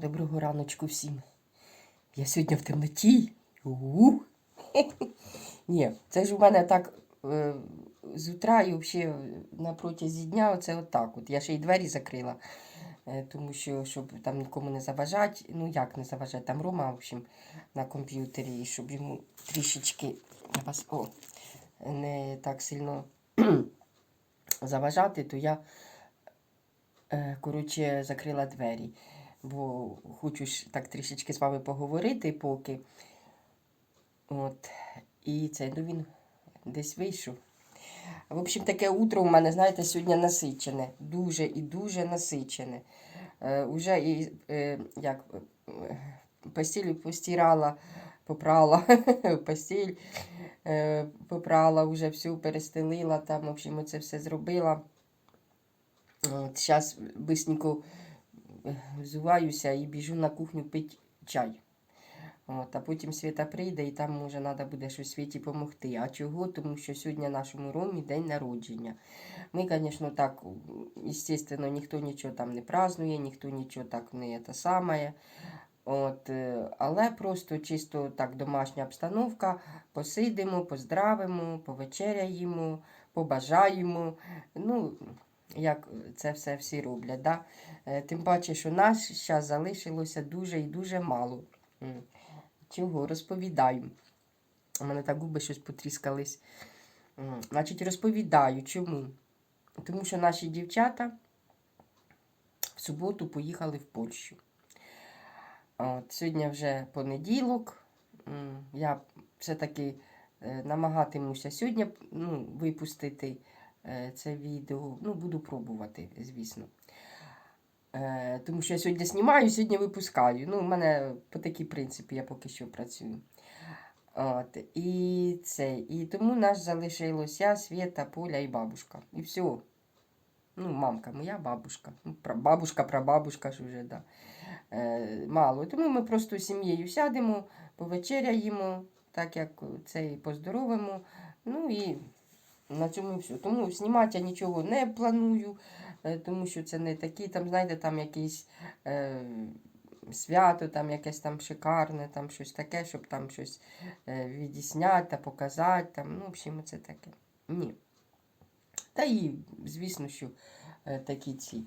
Доброго раночку всім. Я сьогодні в темноті. У-у. Ні, це ж у мене так е, з утра і взагалі на протязі дня оце отак. От. Я ще й двері закрила, е, тому що щоб там нікому не заважати. Ну як не заважати, там Рома, в общем, на комп'ютері, і щоб йому трішечки я вас, о, не так сильно заважати, то я е, коротше закрила двері бо хочу ж так трішечки з вами поговорити поки. От. І це, ну він десь вийшов. В общем, таке утро у мене, знаєте, сьогодні насичене. Дуже і дуже насичене. Е, уже і е, як е, постіль постирала, попрала, постіль е, попрала, вже всю перестелила, там, в общем, це все зробила. От, Зараз бисенько взуваюся і біжу на кухню пити чай. От, а потім Свята прийде і там може треба буде щось Світі допомогти. А чого? Тому що сьогодні нашому Ромі день народження. Ми, звісно, так, звісно, ніхто нічого там не празднує, ніхто нічого так не те саме. От, е, але просто чисто так домашня обстановка. Посидимо, поздравимо, повечеряємо, побажаємо. Ну, як це все всі роблять. Да? Е, Тим паче, що нас зараз залишилося дуже і дуже мало. Чого? Розповідаю. У мене так губи щось потріскались. Значить, розповідаю, чому? Тому що наші дівчата в суботу поїхали в Польщу. От, сьогодні вже понеділок. Я все-таки е, намагатимуся сьогодні ну, випустити це відео. Ну, буду пробувати, звісно. Е, тому що я сьогодні знімаю, сьогодні випускаю. Ну, у мене по такій принципі я поки що працюю. От, і це, і тому нас залишилось я, Свята, Поля і бабушка. І все. Ну, мамка моя бабушка. Ну, бабушка, прабабушка ж вже, да. Е, мало. Тому ми просто з сім'єю сядемо, повечеряємо, так як це і поздоровимо. Ну і на цьому все. Тому знімати я нічого не планую, е, тому що це не такі, там, знаєте, там якісь е, свято, там якесь там шикарне, там щось таке, щоб там щось е, відісняти та показати. Там, ну, в общем, це таке. Ні. Та і, звісно, що е, такі ці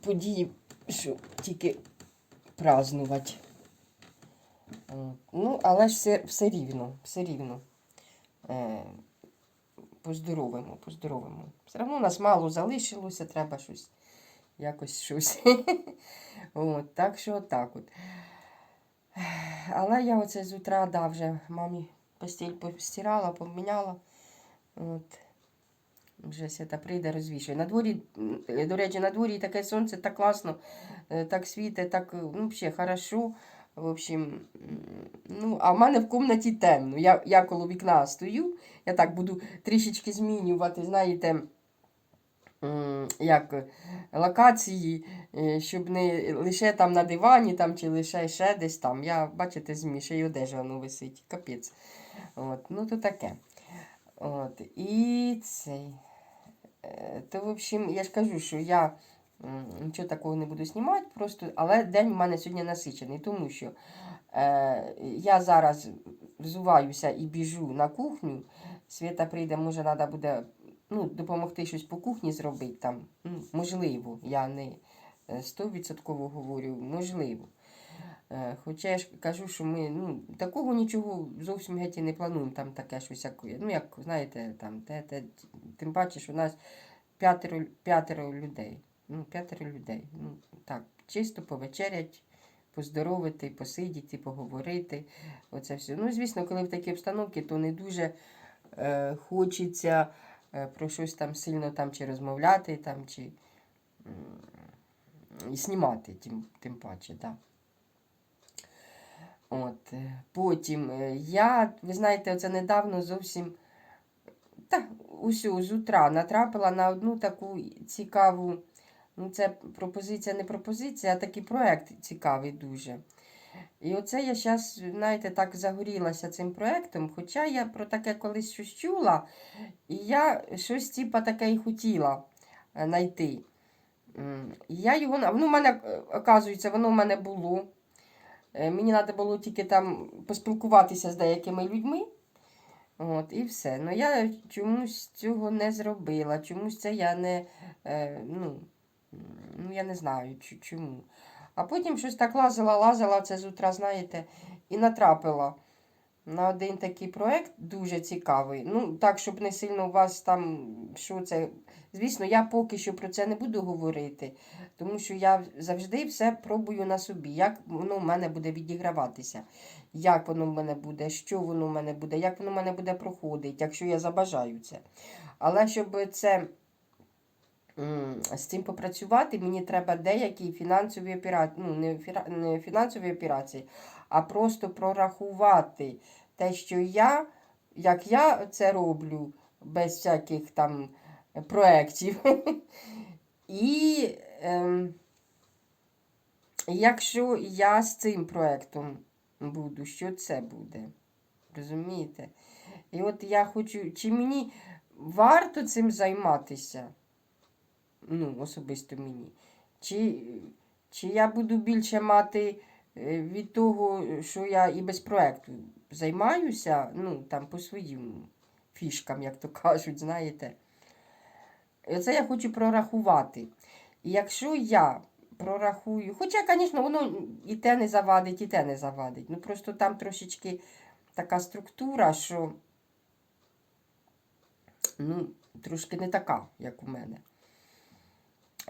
події, що тільки празнувати. Ну, але ж все, все рівно, все рівно. Е, поздоровимо, поздоровимо. Все одно нас мало залишилося, треба щось, якось щось. от, так що так от. Але я оце з утра да, вже мамі постіль постирала, поміняла. От. Вже свята прийде, розвішує. На дворі, до речі, на дворі таке сонце так класно, е, так світить, так, ну, взагалі, хорошо. В общем, ну, а в мене в кімнаті темно. Я, я коло вікна стою, я так буду трішечки змінювати, знаєте, як локації, е, щоб не лише там на дивані там, чи лише ще десь там. Я, бачите, змі, ще й одежа воно висить. Капець. От, ну, то таке. От, і цей. Е, То, в общем, я ж кажу, що я нічого такого не буду знімати, просто, але день у мене сьогодні насичений, тому що е, я зараз взуваюся і біжу на кухню. Свята прийде, може, треба буде ну, допомогти щось по кухні зробити там. Ну, можливо, я не е, 100% говорю, можливо. Е, Хоча я ж кажу, що ми ну, такого нічого зовсім геть не плануємо, там таке щось, ну, як знаєте, там, те, те, тим паче, що у нас п'ятеро, п'ятеро людей. Ну, п'ятеро людей. Ну, так, чисто повечерять, поздоровити, посидіти, поговорити. Оце все. Ну, звісно, коли в такій обстановці, то не дуже е, хочеться е, про щось там сильно там чи розмовляти, там, чи і знімати, тим, тим паче, так. От, е, потім е, я, ви знаєте, оце недавно зовсім та, усю з утра натрапила на одну таку цікаву, ну це пропозиція, не пропозиція, а такий проект цікавий дуже. І оце я зараз, знаєте, так загорілася цим проектом, хоча я про таке колись щось чула, і я щось типа таке і хотіла знайти. Я його, воно в мене, е, оказується, воно в мене було. Е, Мені треба було тільки там поспілкуватися з деякими людьми. От, і все. Ну я чомусь цього не зробила. Чомусь це я не. Е, ну, ну, я не знаю чому. А потім щось так лазила, лазила це з утра, знаєте, і натрапила на один такий проект дуже цікавий. Ну, так, щоб не сильно у вас там, що це. Звісно, я поки що про це не буду говорити, тому що я завжди все пробую на собі, як воно в мене буде відіграватися, як воно в мене буде, що воно в мене буде, як воно в мене буде проходити, якщо я забажаю це. Але щоб це з цим попрацювати, мені треба деякі фінансові операції, ну, не, фіра- не фінансові операції, а просто прорахувати те, що я, як я це роблю, без всяких там проєктів. І ем, якщо я з цим проєктом буду, що це буде? Розумієте? І от я хочу, чи мені варто цим займатися? Ну, особисто мені. Чи, чи я буду більше мати е, від того, що я і без проєкту займаюся, ну, там, по своїм фішкам, як то кажуть, знаєте. Це я хочу прорахувати. І якщо я прорахую, хоча, звісно, воно і те не завадить, і те не завадить. Ну, просто там трошечки така структура, що ну, трошки не така, як у мене.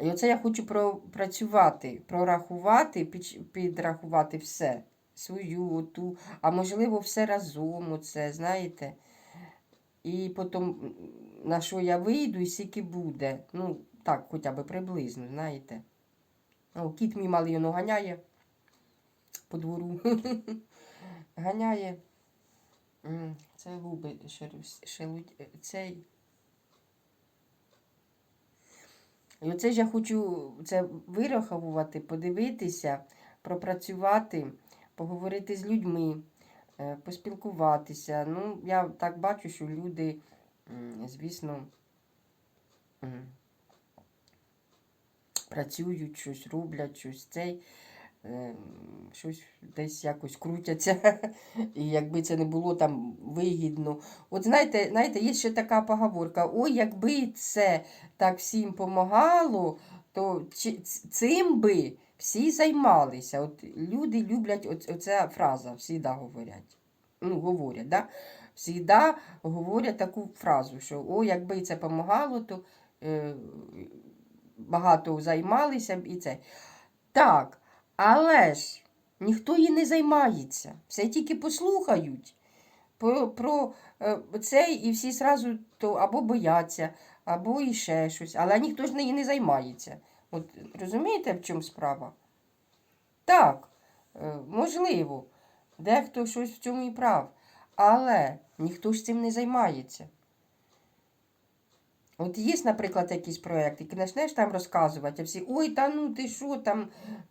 І оце я хочу пропрацювати, прорахувати, підрахувати все. Свою оту, а можливо, все разом, оце, знаєте. І потім на що я вийду і скільки буде. Ну, так, хоча б приблизно, знаєте. О, кіт мій малий воно ганяє по двору. ганяє. Це губи шелудь. Цей. І оце ж я хочу це вираховувати, подивитися, пропрацювати, поговорити з людьми, е, поспілкуватися. Ну, я так бачу, що люди, звісно, працюють, щось роблять, щось цей, щось десь якось крутяться. І якби це не було там вигідно. От знаєте, знаєте, є ще така поговорка: ой, якби це так всім помагало, то цим би всі займалися. От люди люблять оц- оця фраза, всіда говорять. Ну, говорять, да? Всіда говорять таку фразу, що о, якби це помагало, то е, багато займалися б і це. Так, але ж ніхто їй не займається. Все тільки послухають про, про е, це і всі зразу то або бояться, або і ще щось. Але ніхто ж неї не займається. От розумієте, в чому справа? Так, е, можливо, дехто щось в цьому і прав. Але ніхто ж цим не займається. От є, наприклад, якийсь проєкт, і почнеш там розказувати, а всі, ой, та ну ти що там,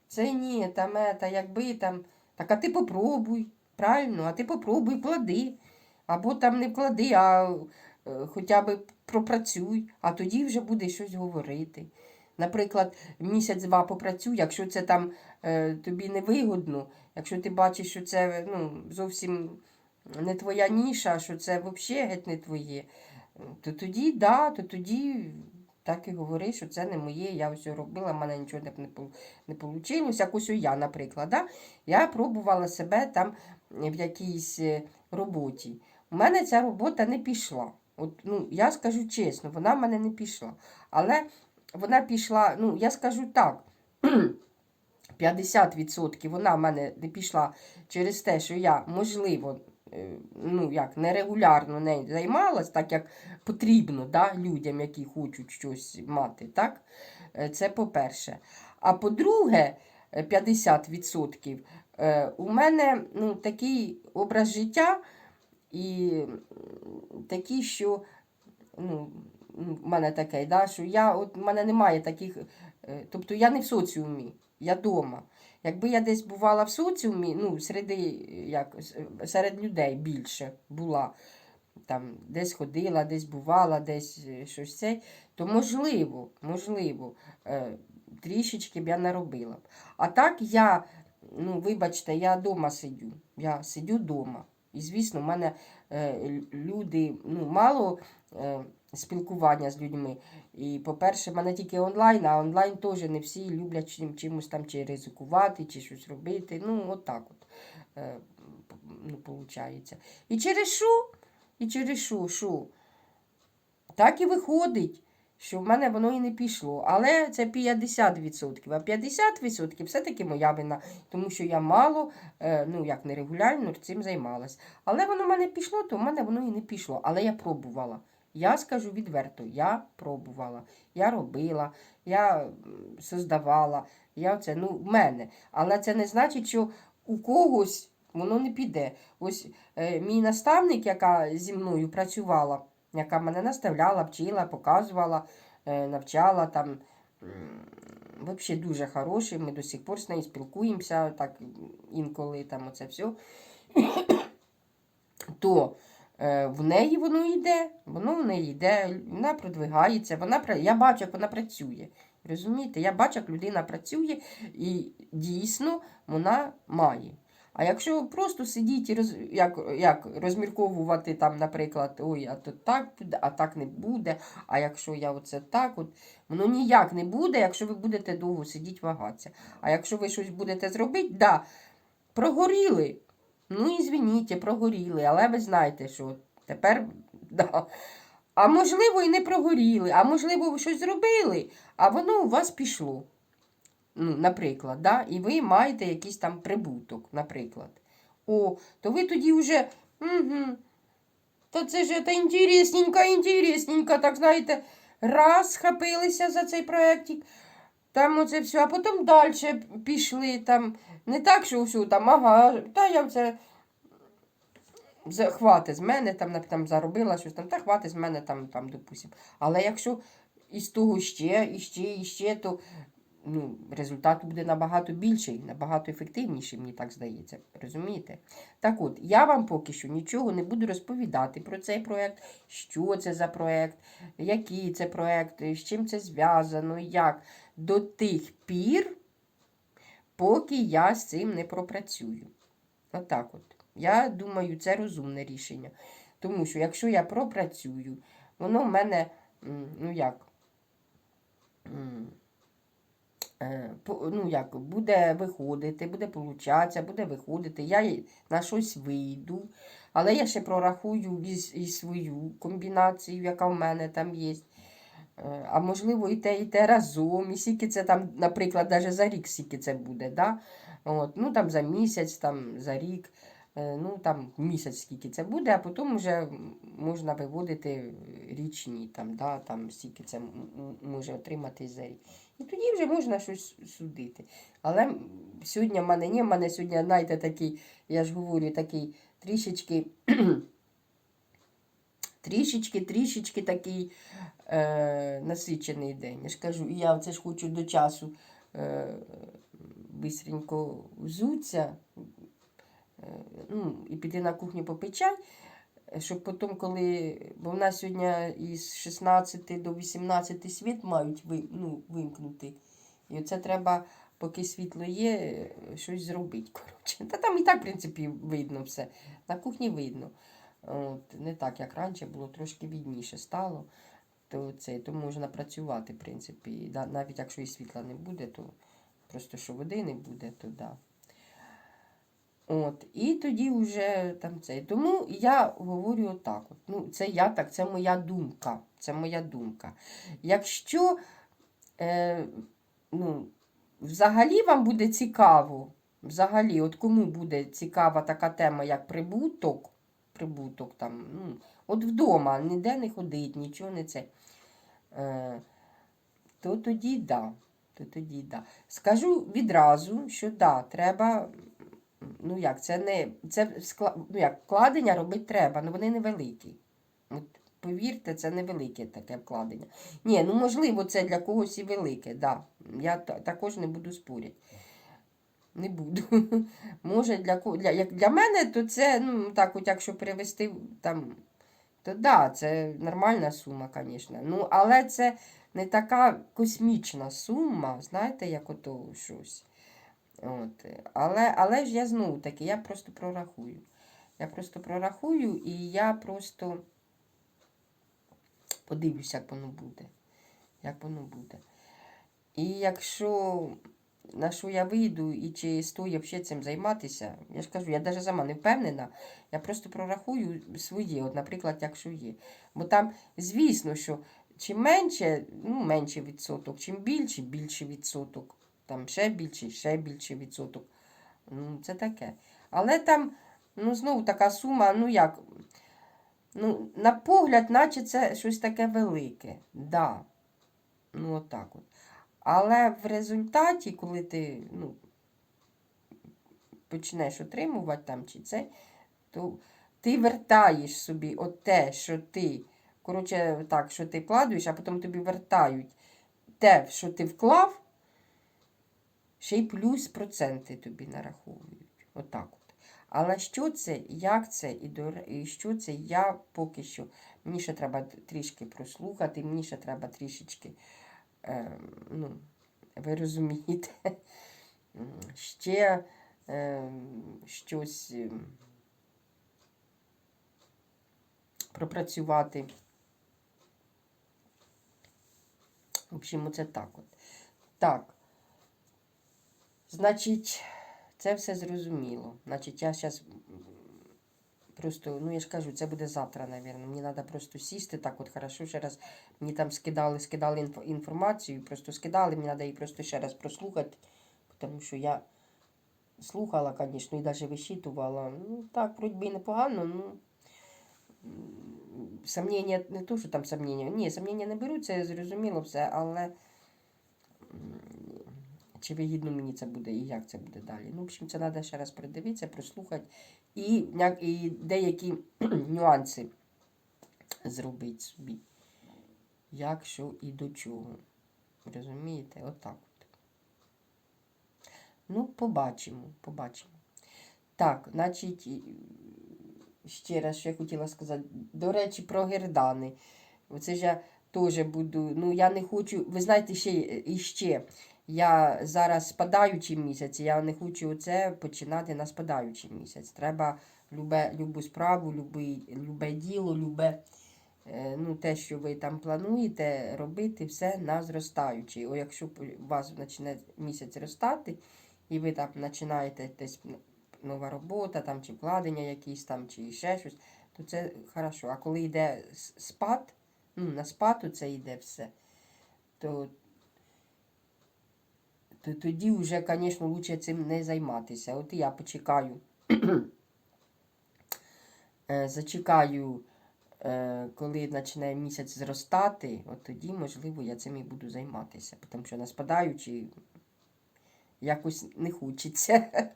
це ні, там ета, якби там. Так, а ти попробуй, правильно, а ти попробуй, вклади. Або там не вклади, а е, хоча б пропрацюй, а тоді вже буде щось говорити. Наприклад, місяць-два попрацюй, якщо це там е, тобі не вигодно, якщо ти бачиш, що це ну, зовсім не твоя ніша, що це взагалі геть не твоє, то тоді, да, то тоді так і говори, що це не моє, я все робила, в мене нічого не, не вийшло. Як ось я, наприклад, да? я пробувала себе там в якійсь е, роботі. У мене ця робота не пішла. От, ну, Я скажу чесно, вона в мене не пішла. Але вона пішла, ну, я скажу так. 50% вона в мене не пішла через те, що я, можливо, ну, як, нерегулярно нею займалась, так як потрібно да, людям, які хочуть щось мати. так? Е, Це по-перше. А по-друге, е, 50% е, у мене ну, такий образ життя і такий, що ну, в мене таке, да, що я, от, в мене немає таких, е, тобто я не в соціумі, я вдома. Якби я десь бувала в соціумі, ну, середи, як, серед людей більше була, там, десь ходила, десь бувала, десь е, щось це, то можливо, можливо, е, трішечки б я наробила. б. А так я, ну, вибачте, я вдома сидю. Я сидю вдома. І, звісно, в мене е, люди, ну, мало спілкування з людьми. І, по-перше, в мене тільки онлайн, а онлайн теж не всі люблять чим, чимось там чи ризикувати, чи щось робити. Ну, от так от. Е, ну, виходить. І через що? І через що? Що? Так і виходить, що в мене воно і не пішло. Але це 50%. А 50% все-таки моя вина, тому що я мало, е, ну як нерегулярно цим займалась. Але воно в мене пішло, то в мене воно і не пішло. Але я пробувала. Я скажу відверто, я пробувала, я робила, я создавала, я це, ну, в мене. Але це не значить, що у когось воно не піде. Ось е, мій наставник, яка зі мною працювала, яка мене наставляла, вчила, показувала, е, навчала там. Взагалі дуже хороший, ми до сих пор з нею спілкуємося, так інколи там оце все. То в неї воно йде, воно в неї йде, вона продвигається, вона, я бачу, як вона працює. Розумієте? Я бачу, як людина працює і дійсно вона має. А якщо просто сидіти і роз, як, як розмірковувати там, наприклад, ой, а то так буде, а так не буде, а якщо я оце так, от, воно ніяк не буде, якщо ви будете довго сидіти вагатися. А якщо ви щось будете зробити, да, прогоріли. Ну і прогоріли, але ви знаєте, що тепер, да. А можливо, і не прогоріли, а можливо, ви щось зробили, а воно у вас пішло ну, наприклад, да? і ви маєте якийсь там прибуток, наприклад. О, то ви тоді вже. Угу, то це ж це інтересненько, інтересненько, так знаєте, раз схопилися за цей проєктик, там оце все, а потім далі пішли. там, Не так, що все там, ага, та я це. Хвати з мене, там, там заробила щось там, та хвати з мене там, там, допустим. Але якщо із того ще, і ще, і ще, то ну, результат буде набагато більший, набагато ефективніший, мені так здається. Розумієте? Так от, я вам поки що нічого не буду розповідати про цей проєкт, що це за проєкт, який це проєкт, з чим це зв'язано, як. До тих пір, поки я з цим не пропрацюю. Отак от. Я думаю, це розумне рішення. Тому що якщо я пропрацюю, воно в мене, ну як, е, ну як, буде виходити, буде получатися, буде виходити, я на щось вийду, але я ще прорахую і свою комбінацію, яка в мене там є. Е, А можливо, і те, і те разом, і скільки це там, наприклад, навіть за рік скільки це буде, да? От, ну там за місяць, там за рік, е, ну там місяць скільки це буде, а потім вже можна виводити річні, там, да, там скільки це може отримати за рік. І тоді вже можна щось судити. Але сьогодні в мене ні, в мене сьогодні, знаєте, такий, я ж говорю, такий трішечки, трішечки, трішечки такий е, насичений день. Я ж кажу, і я це ж хочу до часу е, бистренько взуться, е, ну, і піти на кухню попити чай, щоб потім, коли. Бо в нас сьогодні із 16 до 18 світ мають ви, ну, вимкнути. І оце треба, поки світло є, щось зробити. Коротше. Та там і так, в принципі, видно все. На кухні видно. От, не так, як раніше, було трошки відніше стало. То, це, то можна працювати, в принципі. Навіть якщо і світла не буде, то просто що води не буде, то да. От, і тоді вже там це. Тому я говорю отак. От. Ну, це я так, це моя думка. Це моя думка. Якщо е, ну, взагалі вам буде цікаво, взагалі, от кому буде цікава така тема, як прибуток, прибуток там, ну, от вдома, ніде не ходить, нічого не це. Е, то тоді да. То тоді да. Скажу відразу, що да, треба. Ну як, це не це скла- ну, як, вкладення робити треба, але вони невеликі. От, повірте, це невелике таке вкладення. Ні, ну можливо, це для когось і велике, да. Я та- також не буду спорити. Не буду. Може, для, для, для мене, то це, ну, так, от якщо перевести там, то да, це нормальна сума, звісно. Ну, але це не така космічна сума, знаєте, як ото щось. От. Але, але ж я знову таки, я просто прорахую. Я просто прорахую і я просто подивлюся, як воно буде. Як воно буде. І якщо на що я вийду і чи стоїть взагалі цим займатися, я ж кажу, я навіть сама не впевнена, я просто прорахую своє, от, наприклад, якщо є. Бо там, звісно, що чим менше, ну, менше відсоток, чим більше, більше відсоток. Там ще більше, ще більше відсоток. Ну, це таке. Але там, ну, знову така сума, ну як, ну, на погляд, наче це щось таке велике. Да. Ну, отак от. Але в результаті, коли ти ну, почнеш отримувати там чи це, то ти вертаєш собі от те, що ти, коротше, так, що ти вкладуєш, а потім тобі вертають те, що ти вклав, ще й плюс проценти тобі нараховують. Отак от. Але що це, як це і, до, і що це, я поки що. Мені ще треба трішки прослухати, мені ще треба трішечки. Е, ну, ви розумієте, ще е, щось пропрацювати. В общем, це так от. Так. Значить, це все зрозуміло. Значить, я зараз просто, ну я ж кажу, це буде завтра, мабуть. Мені треба просто сісти так от хорошо ще раз. Мені там скидали, скидали інфо- інформацію, просто скидали, мені треба її просто ще раз прослухати, тому що я слухала, звісно, і навіть вищитувала. Ну, так, вроді непогано, ну. Сомнення, не то, що там сомнення. Ні, сомнення не беру, це зрозуміло все, але чи вигідно мені це буде і як це буде далі. Ну, в общем, це треба ще раз придивитися, прослухати і, і деякі нюанси зробити собі. Як, що і до чого. Розумієте? Отак от. Ну, побачимо, побачимо. Так, значить, ще раз, що я хотіла сказати. До речі, про гердани. Оце ж я теж буду. Ну, я не хочу. Ви знаєте, ще й- і ще. Я зараз спадаючий місяць, я не хочу оце починати на спадаючий місяць. Треба любе, любу справу, любе, любе діло, любе, е, ну, те, що ви там плануєте робити, все на зростаючий. О, якщо у вас почне місяць ростати, і ви там починаєте десь нова робота, там, чи вкладення якісь там, чи ще щось, то це хорошо. А коли йде спад, ну, на спад це йде все, то то тоді вже, звісно, лучше цим не займатися. От я почекаю, е, зачекаю, е, коли почне місяць зростати, от тоді, можливо, я цим і буду займатися. Тому що на спадаючи якось не хочеться.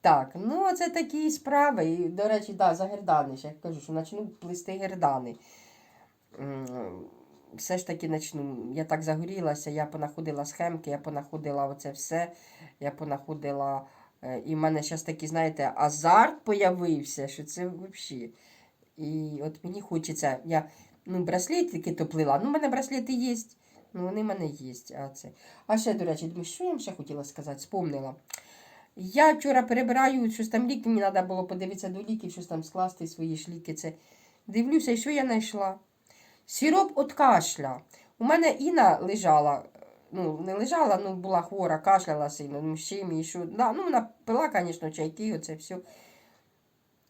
Так, ну це такі справи. І, до речі, да, за гердани. Ще я кажу, що почну плести гердани. Все ж таки почну. Я так загорілася, я понаходила схемки, я понаходила оце все. Я понаходила. е, І в мене зараз такий, знаєте, азарт появився, що це взагалі. І от мені хочеться. Я ну, браслетики топлила. Ну, в мене браслети є. Ну, вони в мене є. А, це. а ще, до речі, думаю, що я вам ще хотіла сказати? Спомнила. Я вчора перебираю, щось там ліки, мені треба було подивитися до ліків, щось там скласти свої ж ліки. Це. Дивлюся, що я знайшла? Сироп від кашля. У мене Інна лежала, ну, не лежала, ну була хвора, кашляла сильно, ну, з чим і що. Да, ну, вона пила, звісно, чайки, оце все.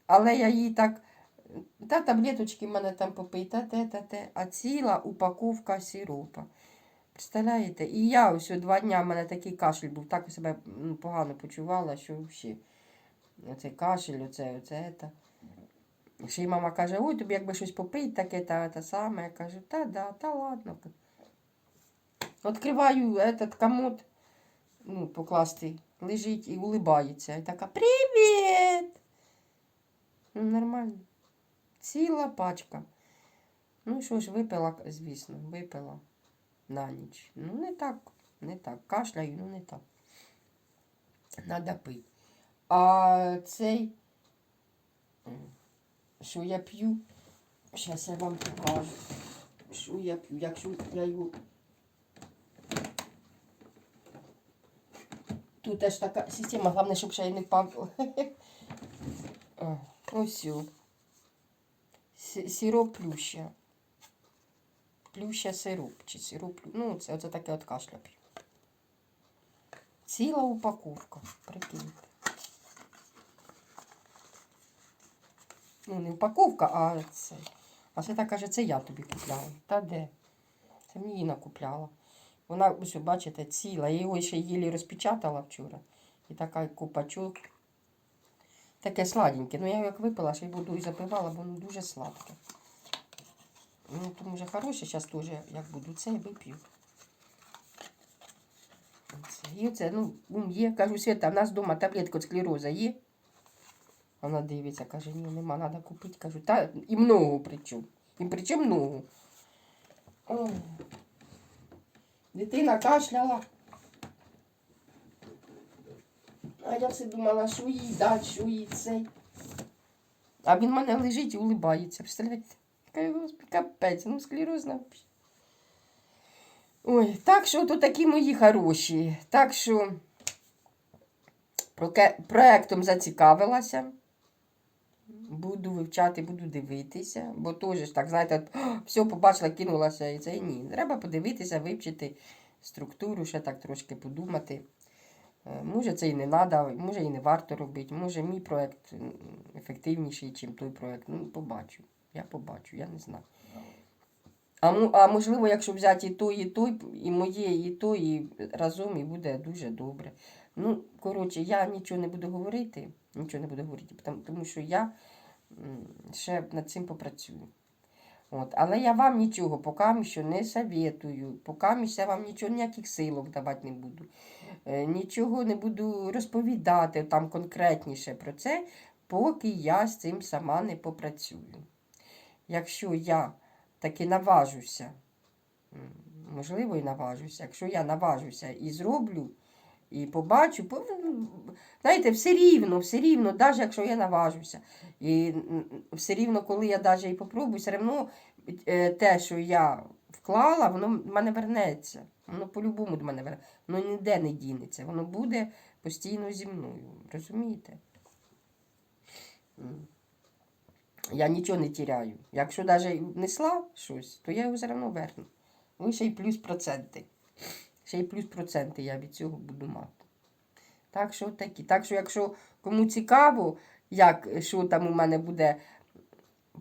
Але я їй так. Та таблеточки в мене там попий, та те, та те, а ціла упаковка сиропа. Представляєте? І я ось два дня в мене такий кашель був, так себе ну, погано почувала, що взагалі. Оцей кашель, оце, оце. Та. Ще й мама каже, ой, тобі якби щось попить, таке та, та саме. Я кажу, та да, та ладно. Відкриваю этот комод, ну, покласти, лежить і улибається. І така, привіт! Ну, нормально. Ціла пачка. Ну що ж, випила, звісно, випила на ніч. Ну, не так, не так. Кашляю, ну не так. Надо пити. А цей, що я п'ю, зараз я вам покажу. що я п'ю, якщо я його. Тут теж така система, головне, щоб ще й не впав. Ось. Сироп плюща. Плюща сироп. Чи сироп. Ну, це оце таке от кашля п'ю. Ціла упаковка. Прикиньте. Ну, не упаковка, а це. А так каже, це я тобі купляла. Та де? Це мені Інна купляла. Вона, ось, бачите, ціла. Я його ще їлі розпечатала вчора. І така купачок. Таке сладеньке. Ну я як випила, ще й воду і запивала, бо воно дуже сладке. Ну, тому вже хороше, зараз теж, як буду це, вип'ю. І оце, ну, є. Кажу, Свята, в нас вдома таблетка склероза є. Вона дивиться, каже, ні, нема, треба купити. Кажу, та і много причому. І причому много. Ой. Дитина кашляла. А я все думала, що їй дати, що їй цей. А він в мене лежить і улибається. Представляєте? Капець, ну склерозна. Ой, так що то такі мої хороші. Так що проектом зацікавилася. Буду вивчати, буду дивитися, бо теж так, знаєте, все побачила, кинулася і це ні. Треба подивитися, вивчити структуру, ще так трошки подумати. Е, Може, це і не треба, може і не варто робити. Може, мій проєкт ефективніший, ніж той проєкт. Ну, побачу. Я побачу, я не знаю. А, а можливо, якщо взяти і той, і той, і моє, і той, і разом, і буде дуже добре. Ну, коротше, я нічого не буду говорити, нічого не буду говорити, тому, що я ще над цим попрацюю. От. Але я вам нічого поки що не советую, поки що вам нічого, ніяких силок давати не буду. Е, Нічого не буду розповідати там конкретніше про це, поки я з цим сама не попрацюю. Якщо я таки наважуся, можливо, і наважуся, якщо я наважуся і зроблю, і побачу, ну, знаєте, все рівно, все рівно, навіть якщо я наважуся. І все рівно, коли я навіть і попробую, все одно е, те, що я вклала, воно в мене вернеться. Воно по-любому до мене вернеться. Воно ніде не дінеться. Воно буде постійно зі мною. Розумієте? Я нічого не тіряю. Якщо навіть внесла щось, то я його все одно верну. Ну, ще й плюс проценти. Ще й плюс проценти я від цього буду мати. Так що такі. Так що, якщо кому цікаво, як, що там у мене буде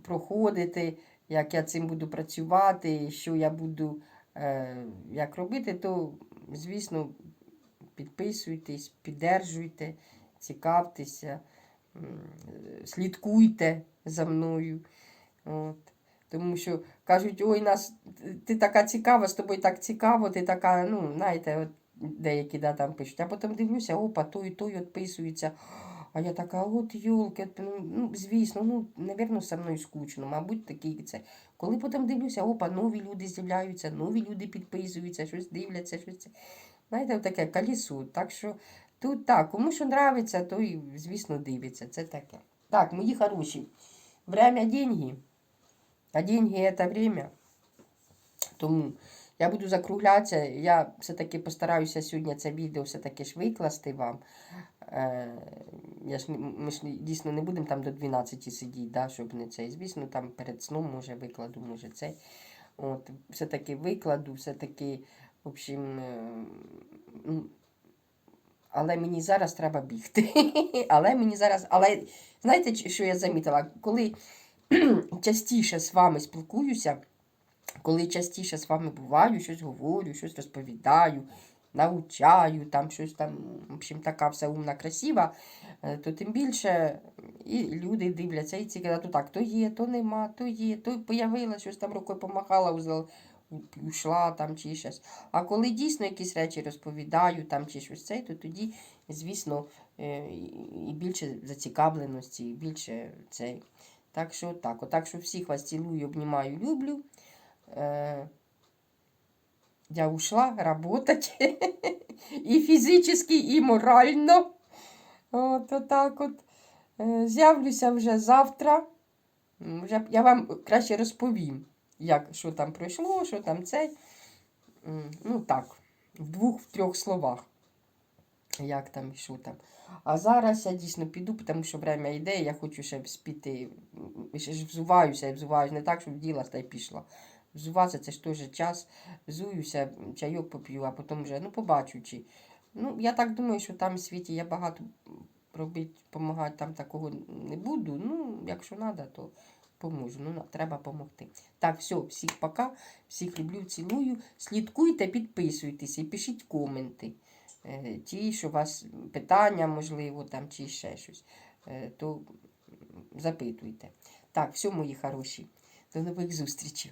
проходити, як я цим буду працювати, що я буду е, як робити, то, звісно, підписуйтесь, піддержуйте, цікавтеся, слідкуйте за мною. От. Тому що кажуть, ой, нас, ти така цікава, з тобою так цікаво, ти така, ну, знаєте, от деякі да, там пишуть. А потім дивлюся, опа, той, той відписується. А я така, от юлки, ну, ну, звісно, ну, напевно, со мною скучно, мабуть, такий це. Коли потім дивлюся, опа, нові люди з'являються, нові люди підписуються, щось дивляться, щось це. Знаєте, таке колесо. Так що тут так, кому що нравиться, той, звісно, дивиться. Це таке. Так, мої хороші. Время деньги. А деньги это время. Тому я буду закруглятися. Я все-таки постараюся сьогодні це відео все-таки ж викласти вам. Е, я ж, ми ж дійсно не будемо там до 12 сидіти, да, щоб не це. Звісно, там перед сном може викладу, може це. От, все-таки викладу, все-таки, в общем, е, ну, але мені зараз треба бігти. але мені зараз, але знаєте, що я замітила? Коли частіше з вами спілкуюся, коли частіше з вами буваю, щось говорю, щось розповідаю, навчаю, там щось там, в общем, така вся умна, красива, е, то тим більше і люди дивляться, і цікаво, то так, то є, то нема, то є, то появилась, щось там рукою помахала, узла- ушла там чи щось. А коли дійсно якісь речі розповідаю там чи щось це, то тоді, звісно, е, і більше зацікавленості, і більше цей. Так що так, отак що всіх вас цілую, обнімаю, люблю. Е, я ушла работать і фізично, і морально. От отак от. Е, З'явлюся вже завтра. Вже я вам краще розповім, як, що там пройшло, що там цей. Ну так, в двох-трьох словах. Як там і що там. А зараз я дійсно піду, тому що время йде, я хочу ще спіти. Ще ж взуваюся, взуваюся не так, щоб діла та й пішла. Взуватися це ж теж час. Взуюся, чайок поп'ю, а потім вже ну, побачу. Чи. Ну, я так думаю, що там в світі я багато робити, допомагати там такого не буду. Ну, якщо треба, то поможу. Ну, треба допомогти. Так, все, всіх пока, всіх люблю, цілую. Слідкуйте, підписуйтесь і пишіть коменти. Е, Ті, що у вас питання, можливо, там, чи ще щось, е, то запитуйте. Так, все, мої хороші. До нових зустрічей.